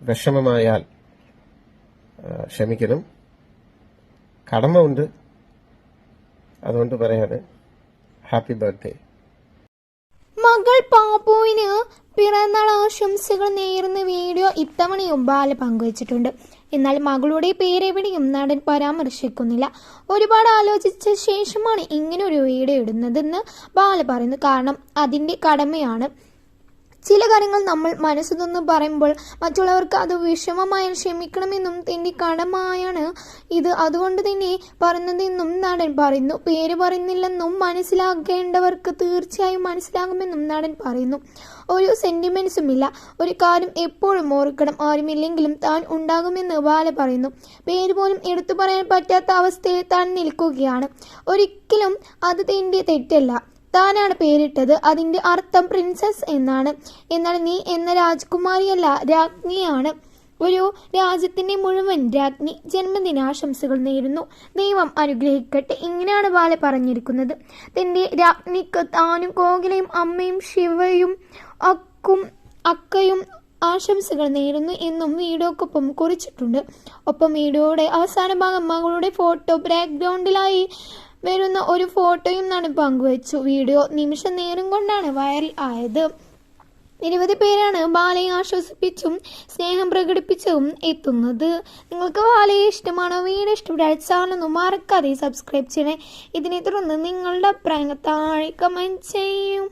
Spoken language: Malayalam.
വിഷമമായാൽ ക്ഷമിക്കണം. കടമ ഉണ്ട് അതുകൊണ്ട് പറയാണ് ഹാപ്പി ബർത്ത്ഡേ. മകൾ പാപ്പുവിന് പിറന്നാൾ ആശംസകൾ നേരുന്ന വീഡിയോ ഇത്തവണയും ബാല പങ്കുവച്ചിട്ടുണ്ട്. എന്നാൽ മകളുടെ പേരെവിടെയും നടൻ പരാമർശിക്കുന്നില്ല. ഒരുപാട് ആലോചിച്ച ശേഷമാണ് ഇങ്ങനൊരു വീഡിയോ ഇടുന്നതെന്ന് ബാല പറയുന്നു. കാരണം അതിന്റെ കടമയാണ്. ചില കാര്യങ്ങൾ നമ്മൾ മനസ്സു നിന്ന് പറയുമ്പോൾ മറ്റുള്ളവർക്ക് അത് വിഷമമായാൽ ക്ഷമിക്കണമെന്നും തന്റെ കടമായാണ് ഇത്. അതുകൊണ്ട് തന്നെ പറയുന്നതെന്നും നടൻ പറയുന്നു. പേര് പറയുന്നില്ലെന്നും മനസ്സിലാക്കേണ്ടവർക്ക് തീർച്ചയായും മനസ്സിലാകുമെന്നും നടൻ പറയുന്നു. ഒരു സെന്റിമെന്റ്സും ഇല്ല ഒരു കാര്യം എപ്പോഴും ഓർക്കണം. ആരുമില്ലെങ്കിലും താൻ ഉണ്ടാകുമെന്ന് ബാല പറയുന്നു. പേര് പോലും എടുത്തു പറയാൻ പറ്റാത്ത അവസ്ഥയിൽ താൻ നിൽക്കുകയാണ്. ഒരിക്കലും അത് തന്റെ തെറ്റല്ല. താനാണ് പേരിട്ടത്. അതിന്റെ അർത്ഥം പ്രിൻസസ് എന്നാണ്. എന്നാൽ നീ എന്ന രാജകുമാരിയല്ല രാജ്ഞിയാണ്. ഒരു രാജ്യത്തിന്റെ മുഴുവൻ രാജ്ഞി ജന്മദിനാശംസകൾ നേരുന്നു. ദൈവം അനുഗ്രഹിക്കട്ടെ. ഇങ്ങനെയാണ് ബാല പറഞ്ഞിരിക്കുന്നത്. തന്റെ രാജ്ഞിക്ക് താനും കോകിലയും അമ്മയും ശിവയും അക്കും അക്കയും ആശംസകൾ നേരുന്നു എന്നും വീഡിയോക്കൊപ്പം കുറിച്ചിട്ടുണ്ട്. ഒപ്പം വീഡിയോയുടെ അവസാന ഭാഗം മകളുടെ ഫോട്ടോ ബാക്ക്ഗ്രൗണ്ടിലായി വരുന്ന ഒരു ഫോട്ടോയും നടൻ പങ്കുവച്ചു. വീഡിയോ നിമിഷ നേരം കൊണ്ടാണ് വൈറൽ ആയത്. നിരവധി പേരാണ് ബാലയെ ആശ്വസിപ്പിച്ചും സ്നേഹം പ്രകടിപ്പിച്ചും എത്തുന്നത്. നിങ്ങൾക്ക് ബാലയെ ഇഷ്ടമാണോ വീഡിയോ ഇഷ്ടപ്പെട്ടാൽ ചാനൽ മറക്കാതെ സബ്സ്ക്രൈബ് ചെയ്യണേ. ഇതിനെ തുടർന്ന് നിങ്ങളുടെ അഭിപ്രായങ്ങൾ താഴെ കമന്റ് ചെയ്യും.